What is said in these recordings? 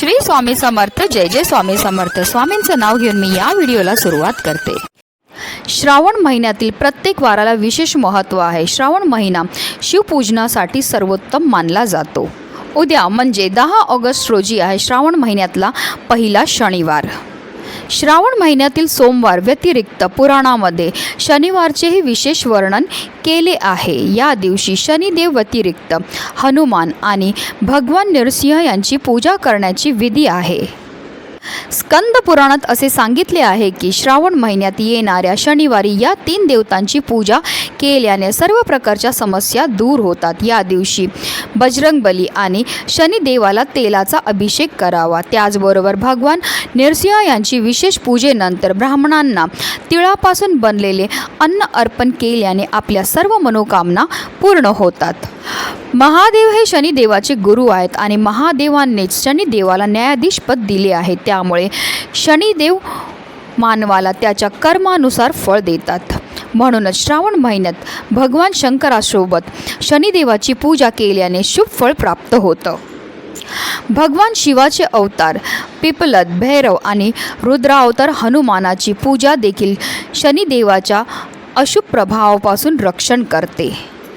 श्री स्वामी समर्थ जय जय स्वामी समर्थ. स्वामींचं नाव घेऊन मी या व्हिडिओला सुरुवात करते. श्रावण महिन्यातील प्रत्येक वाराला विशेष महत्त्व आहे. श्रावण महिना शिवपूजनासाठी सर्वोत्तम मानला जातो. उद्या म्हणजे दहा ऑगस्ट रोजी आहे श्रावण महिन्यातला पहिला शनिवार. श्रावण महिन्यातील सोमवार व्यतिरिक्त पुराणामध्ये शनिवारचेही विशेष वर्णन केले आहे. या दिवशी शनिदेव व्यतिरिक्त हनुमान आणि भगवान नरसिंह यांची पूजा करण्याची विधी आहे. स्कंद पुराणात असे सांगितले आहे की श्रावण महिन्यात येणाऱ्या शनिवारी या तीन देवतांची पूजा केल्याने सर्व प्रकारच्या समस्या दूर होतात. या दिवशी बजरंगबली आणि शनिदेवाला तेलाचा अभिषेक करावा. त्याचबरोबर भगवान नरसिंह यांची विशेष पूजेनंतर ब्राह्मणांना तिळापासून बनलेले अन्न अर्पण केल्याने आपल्या सर्व मनोकामना पूर्ण होतात. महादेव हे शनिदेवाचे गुरु आहेत आणि महादेवांनीच शनिदेवाला न्यायाधीश पद दिले आहे. त्यामुळे शनिदेव मानवाला त्याच्या कर्मानुसार फळ देतात. म्हणूनच श्रावण महिन्यात भगवान शंकरासोबत शनिदेवाची पूजा केल्याने शुभ फळ प्राप्त होतं. भगवान शिवाचे अवतार पिपलद भैरव आणि रुद्रावतार हनुमानाची पूजा देखील शनिदेवाच्या अशुभ प्रभावापासून रक्षण करते.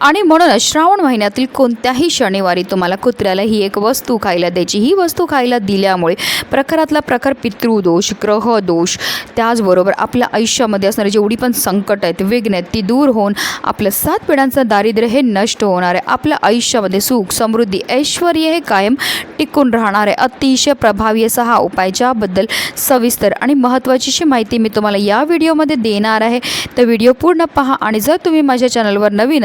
आणि म्हणूनच श्रावण महिन्यातील कोणत्याही शनिवारी तुम्हाला कुत्र्याला ही एक वस्तू खायला द्यायची. ही वस्तू खायला दिल्यामुळे प्रकारातला प्रकार पितृदोष ग्रहदोष त्याचबरोबर आपल्या आयुष्यामध्ये असणारी जेवढी पण संकट आहेत विघ्न आहेत ती दूर होऊन आपलं सात पिढ्यांचं दारिद्र्य हे नष्ट होणार आहे. आपल्या आयुष्यामध्ये सुख समृद्धी ऐश्वर हे कायम टिकून राहणार आहे. अतिशय प्रभावी असा हा उपाय ज्याबद्दल सविस्तर आणि महत्त्वाची अशी माहिती मी तुम्हाला या व्हिडिओमध्ये देणार आहे. तर व्हिडिओ पूर्ण पहा आणि जर तुम्ही माझ्या चॅनलवर नवीन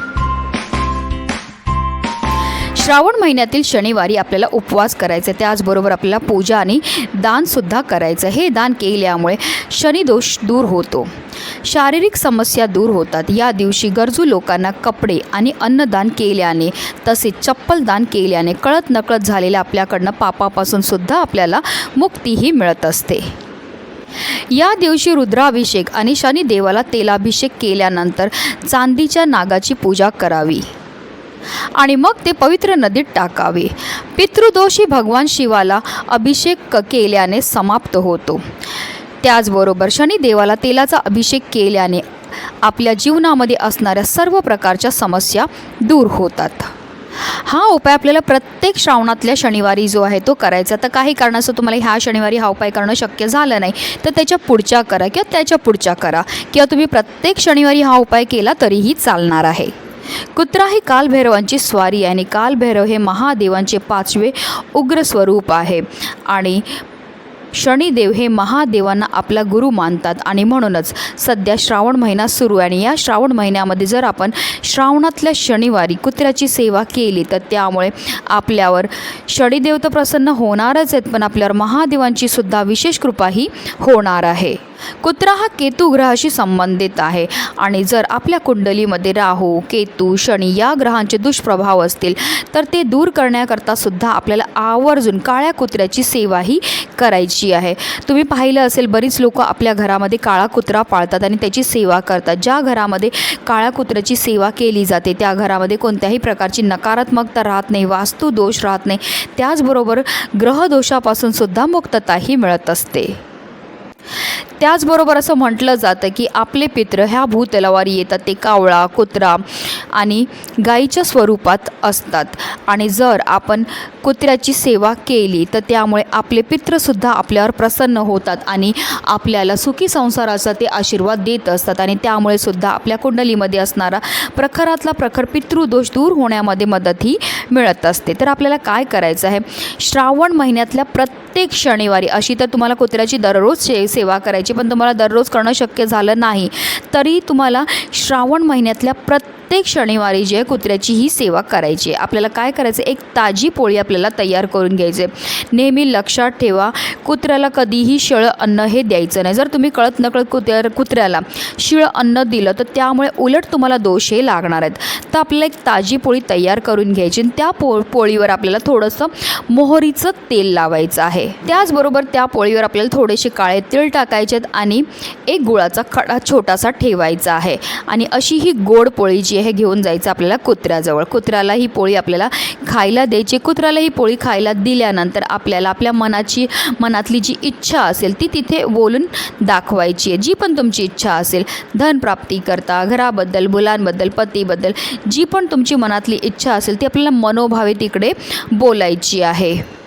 श्रावण महिन्यातील शनिवारी आपल्याला उपवास करायचा आहे त्याचबरोबर आपल्याला पूजा आणि दानसुद्धा करायचं. हे दान केल्यामुळे शनिदोष दूर होतो. शारीरिक समस्या दूर होतात. या दिवशी गरजू लोकांना कपडे आणि अन्नदान केल्याने तसेच चप्पल दान केल्याने कळत नकळत झालेल्या आपल्याकडनं पापापासून सुद्धा आपल्याला मुक्तीही मिळत असते. या दिवशी रुद्राभिषेक आणि शनिदेवाला तेलाभिषेक केल्यानंतर चांदीच्या नागाची पूजा करावी. आणि मग ते पवित्र नदीत टाकावे. पितृदोषी भगवान शिवाला अभिषेक केल्याने समाप्त होतो. त्याचबरोबर शनिदेवाला तेलाचा अभिषेक केल्याने आपल्या जीवनामध्ये असणाऱ्या सर्व प्रकारच्या समस्या दूर होतात. हा उपाय आपल्याला प्रत्येक श्रावणातल्या शनिवारी जो आहे तो करायचा. तर काही कारणास्तव तुम्हाला ह्या शनिवारी हा उपाय करणं शक्य झालं नाही. तर त्याच्या पुढच्या करा किंवा त्याच्या पुढच्या करा. किंवा तुम्ही प्रत्येक शनिवारी हा उपाय केला तरीही चालणार आहे. कुत्रा ही कालभैरवांची स्वारी आणि कालभैरव हे महादेवांचे पाचवे उग्र स्वरूप आहे. आणि शनिदेव हे महादेवांना आपला गुरु मानतात आणि म्हणूनच सध्या श्रावण महिना सुरू आहे आणि या श्रावण महिन्यामध्ये जर आपण श्रावणातल्या शनिवारी कुत्र्याची सेवा केली तर त्यामुळे आपल्यावर शनिदेव तर प्रसन्न होणारच आहेत पण आपल्यावर महादेवांची सुद्धा विशेष कृपाही होणार आहे. कुत्रा हा केतू ग्रहाशी संबंधित आहे. आणि जर आपल्या कुंडलीमध्ये राहू केतू शनी या ग्रहांचे दुष्प्रभाव असतील तर ते दूर करण्याकरता सुद्धा आपल्याला आवर्जून काळ्या कुत्र्याची सेवाही करायची आहे. तुम्ही पाहिलं असेल बरीच लोक आपल्या घरामध्ये काळा कुत्रा पाळतात आणि त्याची सेवा करतात. ज्या घरामध्ये काळ्या कुत्र्याची सेवा केली जाते त्या घरामध्ये कोणत्याही प्रकारची नकारात्मकता राहत नाही वास्तुदोष राहत नाही. त्याचबरोबर ग्रहदोषापासून सुद्धा मुक्तताही मिळत असते. त्याचबरोबर असं म्हटलं जातं की आपले पित्र ह्या भूतलावर येतात ते कावळा कुत्रा आणि गाईच्या स्वरूपात असतात. आणि जर आपण कुत्र्याची सेवा केली तर त्यामुळे आपले पित्रसुद्धा आपल्यावर प्रसन्न होतात आणि आपल्याला सुखी संसाराचा ते आशीर्वाद देत असतात. आणि त्यामुळे सुद्धा आपल्या कुंडलीमध्ये असणारा प्रखरातला प्रखर पितृदोष दूर होण्यामध्ये मदतही मिळत असते. तर आपल्याला काय करायचं आहे? श्रावण महिन्यातल्या प्रत्येक शनिवारी अशी तर तुम्हाला कुत्र्याची दररोज से सेवा करायची पण तुम्हाला दररोज करणं शक्य झालं नाही. तरी तुम्हाला श्रावण महिन्यातल्या प्रत्येक प्रत्येक शनिवारी जे आहे कुत्र्याची ही सेवा करायची आहे आपल्याला काय करायचं? एक ताजी पोळी आपल्याला तयार करून घ्यायचे नेहमी लक्षात ठेवा कुत्र्याला कधीही शिळं अन्न हे द्यायचं नाही. जर तुम्ही कळत नकळत कुत्र्या कुत्र्याला शिळं अन्न दिलं तर त्यामुळे उलट तुम्हाला दोष हे लागणार आहेत. तर आपल्याला एक ताजी पोळी तयार करून घ्यायची आणि त्या पो पोळीवर आपल्याला थोडंसं मोहरीचं तेल लावायचं आहे. त्याचबरोबर त्या पोळीवर आपल्याला थोडेसे काळे तिळ टाकायचे आहेत आणि एक गुळाचा खडा छोटासा ठेवायचा आहे. आणि अशी ही गोड पोळी जी हे घेऊन जायचं आपल्याला कुत्र्याजवळ. कुत्र्याला ही पोळी आपल्याला खायला द्यायची. कुत्र्याला ही पोळी खायला दिल्यानंतर आपल्याला आपल्या मनाची मनातली जी इच्छा असेल ती तिथे बोलून दाखवायची आहे. जी पण तुमची इच्छा असेल धनप्राप्ती करता घराबद्दल मुलांबद्दल पतीबद्दल जी पण तुमची मनातली इच्छा असेल ती आपल्याला मनोभावे तिकडे बोलायची आहे.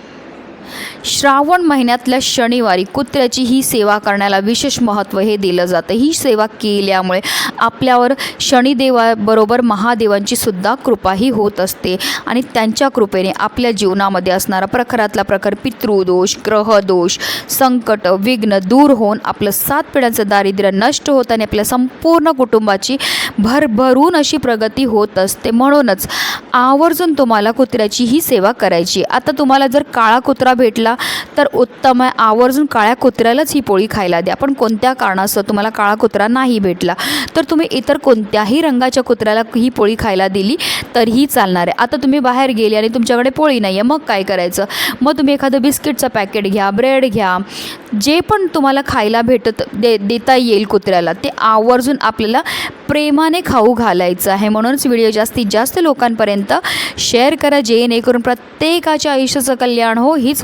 श्रावण महिन्यातल्या शनिवारी कुत्र्याची ही सेवा करण्याला विशेष महत्त्व हे दिलं जातं. ही सेवा केल्यामुळे आपल्यावर शनिदेवाबरोबर महादेवांची सुद्धा कृपाही होत असते आणि त्यांच्या कृपेने आपल्या जीवनामध्ये असणारा प्रखरातला प्रखर पितृदोष ग्रहदोष संकट विघ्न दूर होऊन आपलं सात पिढ्यांचं दारिद्र्य नष्ट होत आणि आपल्या संपूर्ण कुटुंबाची भरभरून अशी प्रगती होत असते. म्हणूनच आवर्जून तुम्हाला कुत्र्याची ही सेवा करायची आता तुम्हाला जर काळा कुत्रा भेटला तर उत्तम आहे. आवर्जून काळ्या कुत्र्यालाच ही पोळी खायला द्या. पण कोणत्या कारणास्तव तुम्हाला काळा कुत्रा नाही भेटला? तर तुम्ही इतर कोणत्याही रंगाच्या कुत्र्याला ही पोळी खायला दिली तरीही चालणार आहे. आता तुम्ही बाहेर गेले आणि तुमच्याकडे पोळी नाही आहे मग काय करायचं? मग तुम्ही एखादं बिस्किटचं पॅकेट घ्या ब्रेड घ्या जे पण तुम्हाला खायला भेटत दे देता येईल कुत्र्याला ते आवर्जून आपल्याला प्रेमाने खाऊ घालायचं आहे. म्हणूनच व्हिडिओ जास्तीत जास्त लोकांपर्यंत शेअर करा जेणेकरून प्रत्येकाच्या आयुष्याचं कल्याण हो हीच